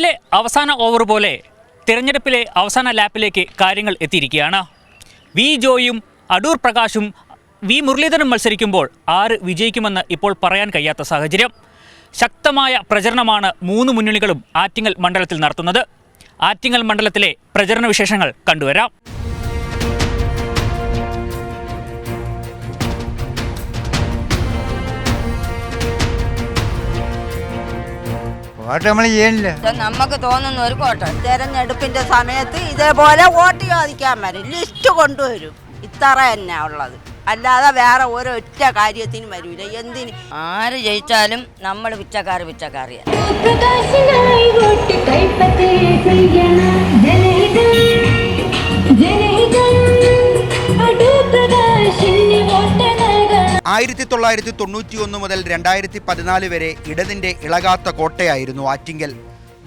ക്രിക്കറ്റിലെ അവസാന ഓവർ പോലെ തിരഞ്ഞെടുപ്പിലെ അവസാന ലാപ്പിലേക്ക് കാര്യങ്ങൾ എത്തിയിരിക്കുകയാണ്. വി ജോയും അടൂർ പ്രകാശും വി മുരളീധരൻ മത്സരിക്കുമ്പോൾ ആര് വിജയിക്കുമെന്ന് ഇപ്പോൾ പറയാൻ കഴിയാത്ത സാഹചര്യം. ശക്തമായ പ്രചരണമാണ് മൂന്ന് മുന്നണികളും ആറ്റിങ്ങൽ മണ്ഡലത്തിൽ നടത്തുന്നത്. ആറ്റിങ്ങൽ മണ്ഡലത്തിലെ പ്രചരണ വിശേഷങ്ങൾ കണ്ടുവരാം. വോട്ട് നമ്മൾ ചെയ്യണില്ല. നമുക്ക് തോന്നുന്ന ഒരു കോട്ട തെരഞ്ഞെടുപ്പിന്റെ സമയത്ത് ഇതേപോലെ വോട്ട് ചോദിക്കാൻ വരും. ലിസ്റ്റ് കൊണ്ടുവരും. ഇത്ര തന്നെ ഉള്ളത്. അല്ലാതെ വേറെ ഒരൊറ്റ കാര്യത്തിനും വരൂല. എന്തിന്? ആര് ജയിച്ചാലും നമ്മൾ പിച്ചക്കാർ പിച്ചക്കാറിയ ആയിരത്തി തൊള്ളായിരത്തി തൊണ്ണൂറ്റി ഒന്ന് മുതൽ രണ്ടായിരത്തി പതിനാല് വരെ ഇടതിന്റെ ഇളകാത്ത കോട്ടയായിരുന്നു ആറ്റിങ്കൽ.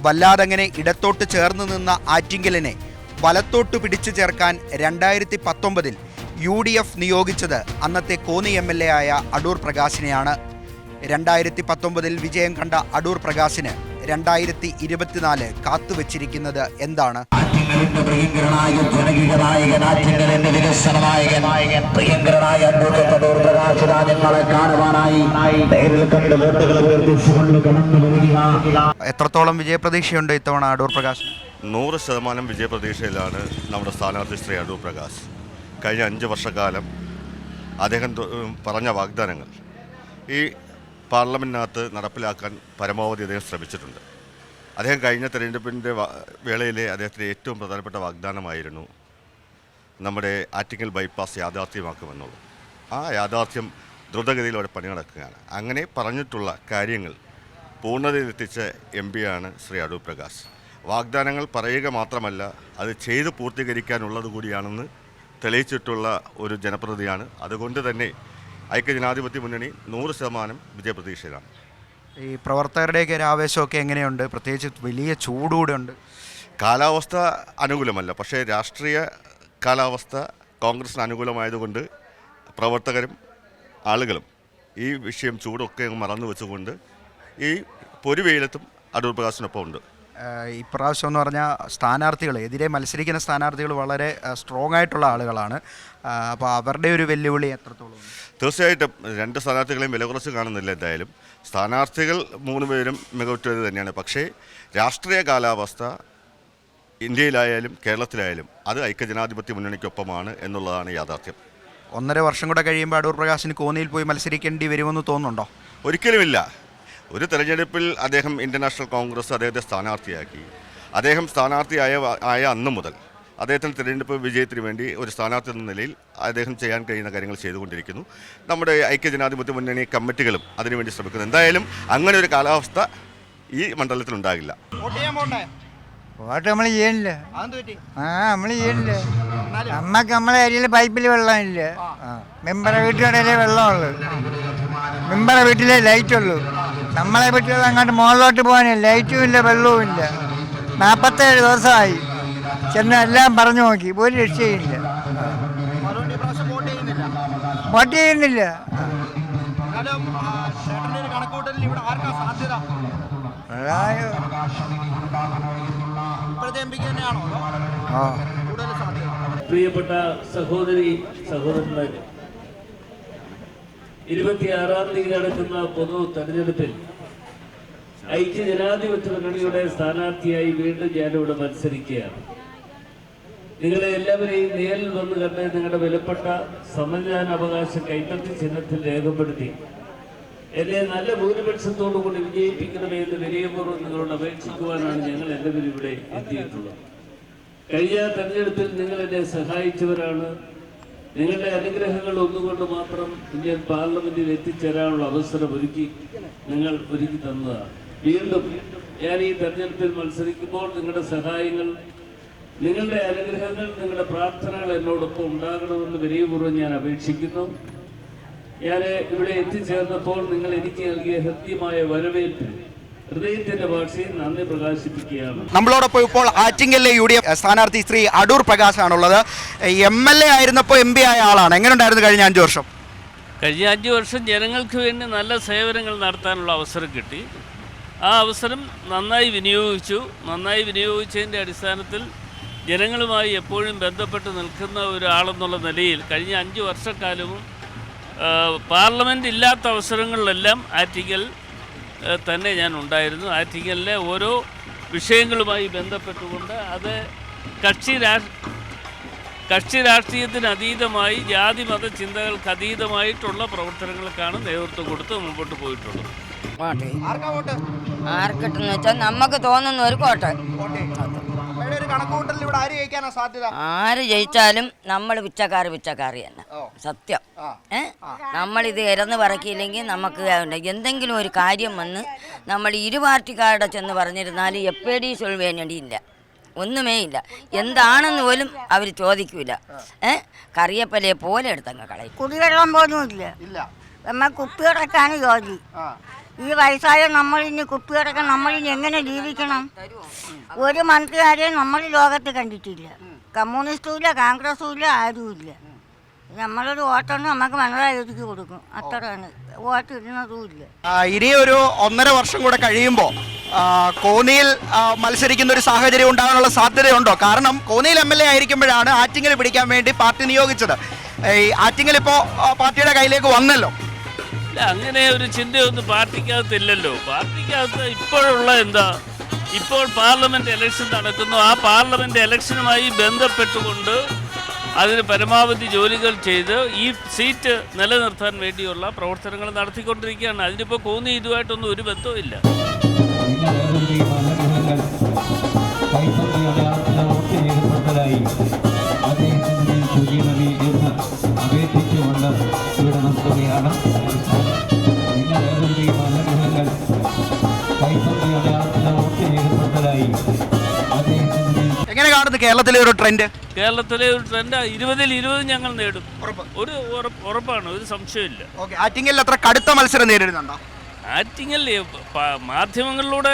വല്ലാതങ്ങനെ ഇടത്തോട്ട് ചേർന്ന് നിന്ന ആറ്റിങ്കലിനെ വലത്തോട്ട് പിടിച്ചു ചേർക്കാൻ രണ്ടായിരത്തി പത്തൊമ്പതിൽ യു ഡി എഫ് നിയോഗിച്ചത് അന്നത്തെ കോന്നി എം എൽ എ ആയ അടൂർ പ്രകാശിനെയാണ്. രണ്ടായിരത്തി പത്തൊമ്പതിൽ വിജയം കണ്ട അടൂർ പ്രകാശിന് രണ്ടായിരത്തി ഇരുപത്തിനാല് കാത്തുവച്ചിരിക്കുന്നത് എന്താണ്? എത്രത്തോളം വിജയപ്രതീക്ഷയുണ്ട് ഇത്തവണ അടൂർ പ്രകാശ് നൂറ് ശതമാനം വിജയപ്രതീക്ഷയിലാണ് നമ്മുടെ സ്ഥാനാർത്ഥി ശ്രീ അടൂർ പ്രകാശ്. കഴിഞ്ഞ അഞ്ച് വർഷക്കാലം അദ്ദേഹം പറഞ്ഞ വാഗ്ദാനങ്ങൾ. ഈ പാർലമെന്റിനകത്ത് നടപ്പിലാക്കാൻ പരമാവധി അദ്ദേഹം ശ്രമിച്ചിട്ടുണ്ട്. അദ്ദേഹം കഴിഞ്ഞ തെരഞ്ഞെടുപ്പിന്റെ വേളയിലെ അദ്ദേഹത്തിന്റെ ഏറ്റവും പ്രധാനപ്പെട്ട വാഗ്ദാനമായിരുന്നു നമ്മുടെ ആറ്റിങ്ങൽ ബൈപ്പാസ് യാഥാർത്ഥ്യമാക്കുമെന്നുള്ളത്. ആ യാഥാർത്ഥ്യം ദ്രുതഗതിയിൽ അവിടെ പണി നടക്കുകയാണ് അങ്ങനെ പറഞ്ഞിട്ടുള്ള കാര്യങ്ങൾ പൂർണതയിലെത്തിച്ച എം പിയാണ് ശ്രീ അടൂർ പ്രകാശ്. വാഗ്ദാനങ്ങൾ പറയുക മാത്രമല്ല അത് ചെയ്ത് പൂർത്തീകരിക്കാനുള്ളത് കൂടിയാണെന്ന് തെളിയിച്ചിട്ടുള്ള ഒരു ജനപ്രതിയാണ്. അതുകൊണ്ട് തന്നെ ഐക്യജനാധിപത്യ മുന്നണി നൂറ് ശതമാനം വിജയപ്രതീക്ഷയിലാണ്. ഈ പ്രവർത്തകരുടെയൊക്കെ ഒരു ആവേശമൊക്കെ എങ്ങനെയുണ്ട്? പ്രത്യേകിച്ച് വലിയ ചൂടുകൂടെ ഉണ്ട്. കാലാവസ്ഥ അനുകൂലമല്ല പക്ഷേ രാഷ്ട്രീയ കാലാവസ്ഥ കോൺഗ്രസിന് അനുകൂലമായതുകൊണ്ട് പ്രവർത്തകരും ആളുകളും ഈ വിഷയം ചൂടൊക്കെ മറന്നു വെച്ചുകൊണ്ട് ഈ പൊരുവെയിലത്തും അടൂർ പ്രകാശിനൊപ്പം ഉണ്ട് ഇപ്രാവശ്യം എന്ന് പറഞ്ഞാൽ സ്ഥാനാർത്ഥികൾ എതിരെ മത്സരിക്കുന്ന സ്ഥാനാർത്ഥികൾ വളരെ സ്ട്രോങ് ആയിട്ടുള്ള ആളുകളാണ്. അപ്പോൾ അവരുടെ ഒരു വെല്ലുവിളി എത്രത്തോളം? തീർച്ചയായിട്ടും രണ്ട് സ്ഥാനാർത്ഥികളെയും വില കുറച്ച് കാണുന്നില്ല എന്തായാലും. സ്ഥാനാർത്ഥികൾ മൂന്ന് പേരും മികവുറ്റത് തന്നെയാണ്. പക്ഷേ രാഷ്ട്രീയ കാലാവസ്ഥ ഇന്ത്യയിലായാലും കേരളത്തിലായാലും അത് ഐക്യജനാധിപത്യ മുന്നണിക്കൊപ്പമാണ് എന്നുള്ളതാണ് യാഥാർത്ഥ്യം. ഒന്നര വർഷം കൂടെ കഴിയുമ്പോൾ അടൂർ പ്രകാശിന് കോന്നിയിൽ പോയി മത്സരിക്കേണ്ടി വരുമെന്ന് തോന്നുന്നുണ്ടോ? ഒരിക്കലുമില്ല. ഒരു തെരഞ്ഞെടുപ്പിൽ അദ്ദേഹം ഇന്റർനാഷണൽ കോൺഗ്രസ് അദ്ദേഹത്തെ സ്ഥാനാർത്ഥിയാക്കി. അദ്ദേഹം സ്ഥാനാർത്ഥിയായ ആയ അന്ന് മുതൽ അദ്ദേഹത്തിന് തിരഞ്ഞെടുപ്പ് വിജയത്തിന് വേണ്ടി ഒരു സ്ഥാനാർത്ഥി എന്ന നിലയിൽ അദ്ദേഹം ചെയ്യാൻ കഴിയുന്ന കാര്യങ്ങൾ ചെയ്തുകൊണ്ടിരിക്കുന്നു. നമ്മുടെ ഐക്യജനാധിപത്യ മുന്നണി കമ്മിറ്റികളും അതിനുവേണ്ടി ശ്രമിക്കുന്നു. എന്തായാലും അങ്ങനെ ഒരു കാലാവസ്ഥ ഈ മണ്ഡലത്തിൽ ഉണ്ടാകില്ല. വോട്ട് നമ്മൾ ചെയ്യണില്ല. ആ നമ്മൾ ചെയ്യണില്ല. നമ്മക്ക് നമ്മളെ ഏരിയയിൽ പൈപ്പിൽ വെള്ളമില്ല. ആ മെമ്പറെ വീട്ടിലേ വെള്ളമുള്ളൂ. മെമ്പറെ വീട്ടിലെ ലൈറ്റ് ഉള്ളൂ നമ്മളെ പറ്റി അങ്ങോട്ട് മുകളിലോട്ട് പോകാനില്ല ലൈറ്റും ഇല്ല വെള്ളവും ഇല്ല. നാൽപ്പത്തേഴ് ദിവസമായി. ചെന്ന് എല്ലാം പറഞ്ഞു നോക്കി ഒരു രക്ഷയില്ല വോട്ട് ചെയ്യുന്നില്ല. പ്രിയപ്പെട്ട സഹോദരി സഹോദരന്മാരെ ഇരുപത്തിയാറാം തീയതി നടക്കുന്ന പൊതു തെരഞ്ഞെടുപ്പിൽ ഐക്യ ജനാധിപത്യ മുന്നണിയുടെ സ്ഥാനാർത്ഥിയായി വീണ്ടും ഞാനിവിടെ മത്സരിക്കുകയാണ്. നിങ്ങളെ എല്ലാവരെയും നേരിൽ വന്ന് കണ്ട് നിങ്ങളുടെ വിലപ്പെട്ട സമ്മതിദാന അവകാശം കൈപ്പറ്റി ചിഹ്നത്തിൽ രേഖപ്പെടുത്തി എന്നെ നല്ല ഭൂരിപക്ഷത്തോടു കൂടി വിജയിപ്പിക്കണമേ എന്ന് വിനയപൂർവം നിങ്ങളോട് അപേക്ഷിക്കുവാനാണ് ഞങ്ങൾ എല്ലാവരും ഇവിടെ എത്തിയിട്ടുള്ളത്. കഴിഞ്ഞ തെരഞ്ഞെടുപ്പിൽ നിങ്ങൾ എന്നെ സഹായിച്ചവരാണ്. നിങ്ങളുടെ അനുഗ്രഹങ്ങൾ ഒന്നുകൊണ്ട് മാത്രം ഇന്ത്യൻ പാർലമെന്റിൽ എത്തിച്ചേരാനുള്ള അവസരം ഒരുക്കി നിങ്ങൾ ഒരുക്കി തന്നതാണ്. വീണ്ടും ഞാൻ ഈ തെരഞ്ഞെടുപ്പിൽ മത്സരിക്കുമ്പോൾ നിങ്ങളുടെ സഹായങ്ങൾ നിങ്ങളുടെ അനുഗ്രഹങ്ങൾ നിങ്ങളുടെ പ്രാർത്ഥനകൾ എന്നോടൊപ്പം ഉണ്ടാകണമെന്ന് വിനയപൂർവം ഞാൻ അപേക്ഷിക്കുന്നു. ഞാൻ ഇവിടെ എത്തിച്ചേർന്നപ്പോൾ നിങ്ങൾ എനിക്ക് നൽകിയ ഹൃദ്യമായ വരവേൽപ്പ് നമ്മളോടൊപ്പം ഇപ്പോൾ ആറ്റിങ്ങലിലെ യു ഡി എഫ് സ്ഥാനാർത്ഥി ശ്രീ അടൂർ പ്രകാശാണുള്ളത്. എം എൽ എ ആയിരുന്നപ്പോൾ എം പി ആയ ആളാണ്. എങ്ങനെ ഉണ്ടായിരുന്നു കഴിഞ്ഞ അഞ്ച് വർഷം? കഴിഞ്ഞ അഞ്ച് വർഷം ജനങ്ങൾക്ക് വേണ്ടി നല്ല സേവനങ്ങൾ നടത്താനുള്ള അവസരം കിട്ടി. ആ അവസരം നന്നായി വിനിയോഗിച്ചു. നന്നായി വിനിയോഗിച്ചതിന്റെ അടിസ്ഥാനത്തിൽ ജനങ്ങളുമായി എപ്പോഴും ബന്ധപ്പെട്ട് നിൽക്കുന്ന ഒരാളെന്നുള്ള നിലയിൽ കഴിഞ്ഞ അഞ്ച് വർഷക്കാലവും പാർലമെന്റ് പാർലമെന്റ് ഇല്ലാത്ത അവസരങ്ങളിലെല്ലാം ആറ്റിങ്ങൽ ആ, തന്നെ ഞാൻ ഉണ്ടായിരുന്നു. ആറ്റിങ്ങലിലെ ഓരോ വിഷയങ്ങളുമായി ബന്ധപ്പെട്ടുകൊണ്ട് അത് കക്ഷി കക്ഷി രാഷ്ട്രീയത്തിന് അതീതമായി ജാതി മത ചിന്തകൾക്ക് അതീതമായിട്ടുള്ള പ്രവർത്തനങ്ങൾക്കാണ് നേതൃത്വം കൊടുത്ത് മുമ്പോട്ട് പോയിട്ടുള്ളത്. ആർക്കിട്ടെന്ന് വെച്ചാൽ നമുക്ക് തോന്നുന്ന ഒരു ഒരു കണക്കുകൂട്ടലിൽ ഇവിടെ ആര് ജയിക്കാനാ സാധ്യത? ആര് ജയിച്ചാലും നമ്മൾ പിച്ചക്കാർ പിച്ചക്കാർ തന്നെ. സത്യം. ഏ? ഇത് ഇരന്ന് പറക്കിയില്ലെങ്കിൽ നമുക്ക് എന്തെങ്കിലും ഒരു കാര്യം വന്ന് നമ്മൾ ഇരു പാർട്ടിക്കാരുടെ ചെന്ന് പറഞ്ഞിരുന്നാൽ എപ്പേടി സൊൽവേനടിയില്ല ഒന്നുമേ ഇല്ല. എന്താണെന്ന് പോലും അവർ ചോദിക്കൂല. ഏ? കറിയപ്പലയെ പോലെ എടുത്തങ്ങ് കളയും. കുടിവെള്ളം പോലും ഇല്ല. കുപ്പി നമ്മ കുപ്പിയടക്കാണ് ജോലി ഈ വയസ്സായ നമ്മളിനി കുപ്പിയടക്കം ഇനി എങ്ങനെ ജീവിക്കണം? ഒരു മന്ത്രിയാരെയും നമ്മൾ ലോകത്ത് കണ്ടിട്ടില്ല. കമ്മ്യൂണിസ്റ്റും ഇല്ല കോൺഗ്രസും ഇല്ല ആരും ഇല്ല നമ്മളൊരു വോട്ടൊന്നും നമുക്ക് മനസ്സിലായി ഒതുക്കി കൊടുക്കും. അത്രയാണ്. വോട്ട് ഇടുന്നതും ഇല്ല ഇനി ഒരു ഒന്നര വർഷം കൂടെ കഴിയുമ്പോൾ കോന്നിയിൽ മത്സരിക്കുന്ന ഒരു സാഹചര്യം ഉണ്ടാകാനുള്ള സാധ്യതയുണ്ടോ? കാരണം കോന്നിയിൽ എം എൽ എ ആയിരിക്കുമ്പോഴാണ് ആറ്റിങ്ങൽ പിടിക്കാൻ വേണ്ടി പാർട്ടി നിയോഗിച്ചത്. ഈ ആറ്റിങ്ങൽ ഇപ്പോൾ പാർട്ടിയുടെ കയ്യിലേക്ക് വന്നല്ലോ. ഇല്ല അങ്ങനെ ഒരു ചിന്തയൊന്നും പാർട്ടിക്കകത്തില്ലല്ലോ. പാർട്ടിക്കകത്ത് ഇപ്പോഴുള്ള എന്താ ഇപ്പോൾ പാർലമെന്റ് ഇലക്ഷൻ നടക്കുന്നു. ആ പാർലമെന്റ് ഇലക്ഷനുമായി ബന്ധപ്പെട്ടുകൊണ്ട് അതിന് പരമാവധി ജോലികൾ ചെയ്ത് ഈ സീറ്റ് നിലനിർത്താൻ വേണ്ടിയുള്ള പ്രവർത്തനങ്ങൾ നടത്തിക്കൊണ്ടിരിക്കുകയാണ്. അതിനിപ്പോൾ കോന്നി ഇതുമായിട്ടൊന്നും ഒരു ബന്ധവും ഇല്ല എങ്ങനെ കാണുന്നു കേരളത്തിലെ ഒരു ട്രെൻഡ് കേരളത്തിലെ ഒരു ട്രെൻഡ് ഇരുപതിൽ ഇരുപത് ഞങ്ങൾ നേടും. ഒരു ഉറപ്പ് ഉറപ്പാണ് ഒരു സംശയമില്ല ഓക്കെ ആറ്റിങ്ങലിൽ അത്ര കടുത്ത മത്സരം നേരിടുന്നുണ്ടോ? ആറ്റിങ്ങൽ മാധ്യമങ്ങളിലൂടെ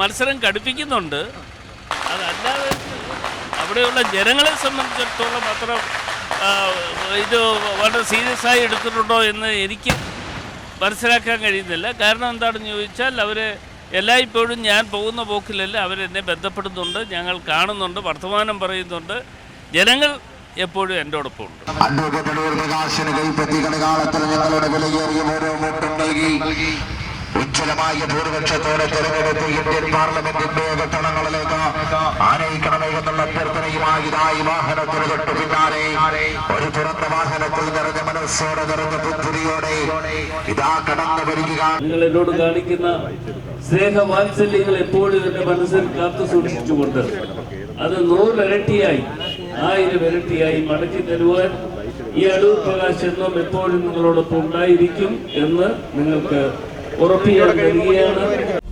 മത്സരം കടുപ്പിക്കുന്നുണ്ട്. അതല്ലാതെ അവിടെയുള്ള ജനങ്ങളെ സംബന്ധിച്ചിടത്തോളം അത്ര ഇത് വളരെ സീരിയസ് ആയി എടുത്തിട്ടുണ്ടോ എന്ന് എനിക്ക് മനസ്സിലാക്കാൻ കഴിയുന്നില്ല. കാരണം എന്താണെന്ന് ചോദിച്ചാൽ അവർ എല്ലായ്പ്പോഴും ഞാൻ പോകുന്ന പോക്കിലല്ല അവരെന്നെ ബന്ധപ്പെടുന്നുണ്ട് ഞങ്ങൾ കാണുന്നുണ്ട് വർത്തമാനം പറയുന്നുണ്ട്. ജനങ്ങൾ എപ്പോഴും എന്റെ ഒപ്പം ഉണ്ട്. അഡ്വക്കേറ്റ് പ്രകാശന് കൈപ്പറ്റി കളികാലത്തിൽ ഞങ്ങളുടെ വിലയേറിയ ഓരോ വോട്ടും നൽകി. ഉജ്ജ്വലമായ ഭൂരിപക്ഷത്തോടെ തെരഞ്ഞെടുത്ത് ഇന്ത്യൻ പാർലമെന്റിന്റെ ഘട്ടണങ്ങളിലേക്ക് ആനയിക്കണമേ എന്നുള്ള അഭ്യർത്ഥനയുമായി ഇതായി വാഹനത്തിന് തൊട്ട് പിന്നാലെ. ഒരു തുറന്ന വാഹനത്തിൽ നിറഞ്ഞ മനസ്സോടെ നിറഞ്ഞ ബുദ്ധിയോടെ ഇതാ കടന്നു വരിക. നിങ്ങൾ എന്നോട് കാണിക്കുന്ന സ്നേഹവാത്സല്യങ്ങൾ എപ്പോഴും എന്റെ മനസ്സിൽ കാത്തു സൂക്ഷിച്ചുകൊണ്ട് അത് നൂറിരട്ടിയായി ആയിരം ഇരട്ടിയായി മടക്കി തരുവാൻ ഈ അടൂർ പ്രകാശ് എന്നും എപ്പോഴും നിങ്ങളോടൊപ്പം ഉണ്ടായിരിക്കും എന്ന് നിങ്ങൾക്ക് europeos